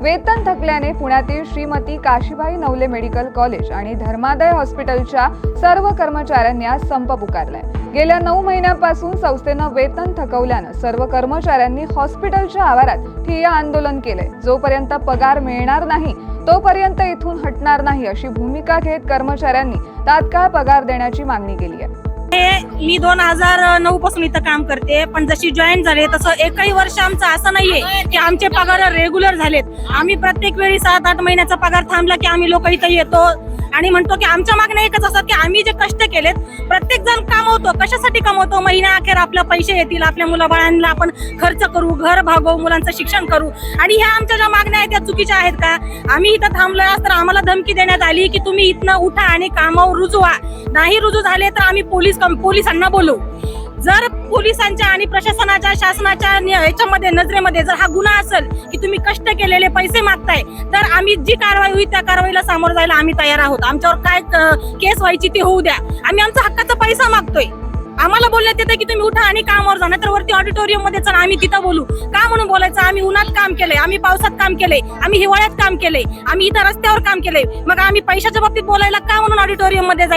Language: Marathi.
वेतन थकल्याने पुण्यातील श्रीमती काशीबाई नवले मेडिकल कॉलेज आणि धर्मादय हॉस्पिटलच्या सर्व कर्मचाऱ्यांनी आज संप पुकारलाय. गेल्या नऊ महिन्यापासून संस्थेनं वेतन थकवल्यानं सर्व कर्मचाऱ्यांनी हॉस्पिटलच्या आवारात ठिय्या आंदोलन केलंय. जोपर्यंत पगार मिळणार नाही तोपर्यंत इथून हटणार नाही अशी भूमिका घेत कर्मचाऱ्यांनी तात्काळ पगार देण्याची मागणी केली आहे. हे मी दोन हजार नऊ पासून इथं काम करते पण जशी जॉईन झाले तसं एकही वर्ष आमचं असं नाहीये की आमचे पगार रेग्युलर झालेत. आम्ही प्रत्येक वेळी सात आठ महिन्याचा पगार थांबला की आम्ही लोक इथं येतो. आणि म्हणतो की आमच्या मागण्या एकच असतात की आम्ही जे कष्ट केलेत प्रत्येक जण कमवतो. कशासाठी कमवतो? महिना अखेर आपल्या पैसे येतील आपल्या मुलाबाळांना आपण खर्च करू घर भागवू मुलांचं शिक्षण करू. आणि ह्या आमच्या ज्या मागण्या आहेत त्या चुकीच्या आहेत का? आम्ही इथं थांबलो तर आम्हाला धमकी देण्यात आली की तुम्ही इथनं उठा आणि कामावर रुजू नाही रुजू झाले तर आम्ही पोलीस पोलिसांना बोलवू. जर पोलिसांच्या आणि प्रशासनाच्या शासनाच्या याच्यामध्ये नजरेमध्ये जर हा गुन्हा असेल की तुम्ही कष्ट केलेले पैसे मागताय तर आम्ही जी कारवाई होईल त्या कारवाईला सामोरं जायला आम्ही तयार आहोत. आमच्यावर काय केस व्हायची ती होऊ द्या. आम्ही आमचा हक्काचा पैसा मागतोय. आम्हाला बोलण्यात येतं की तुम्ही उठा आणि कामावर जा तर वरती ऑडिटोरियममध्ये चला आम्ही तिथं बोलू. का म्हणून बोलायचं? आम्ही उन्हात काम केलंय आम्ही पावसात काम केलंय आम्ही हिवाळ्यात काम केलंय आम्ही इथं रस्त्यावर काम केलंय. मग आम्ही पैशाच्या बाबतीत बोलायला का म्हणून ऑडिटोरियममध्ये जायचं?